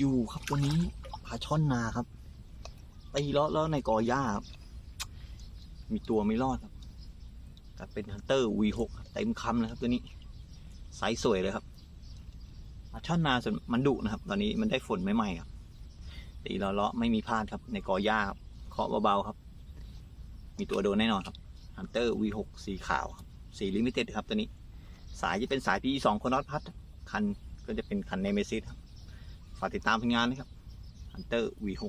อยู่ครับตัวนี้ปลาช่อนนาครับตีเลาะแล้วในกอหญ้าครับมีตัวไม่รอดครับแต่เป็นฮันเตอร์ V6 ครับเต็มคำเลยครับตัวนี้ไซส์สวยเลยครับปลาช่อนนาส่วนมันดุนะครับ ตอนนี้มันได้ฝนใหม่ๆครับตีเลาะเลาะไม่มีพลาดครับ ในกอหญ้าครับเคาะเบาๆครับ มีตัวโดนแน่นอนครับฮันเตอร์ V6 สีขาวครับสีลิมิเต็ดครับตัวนี้ สายจะเป็นสาย PE 2คนนอตพัดคันก็จะเป็นคันเนเมซิสครับ ฝากติดตามผลงานนะครับ Hunter V6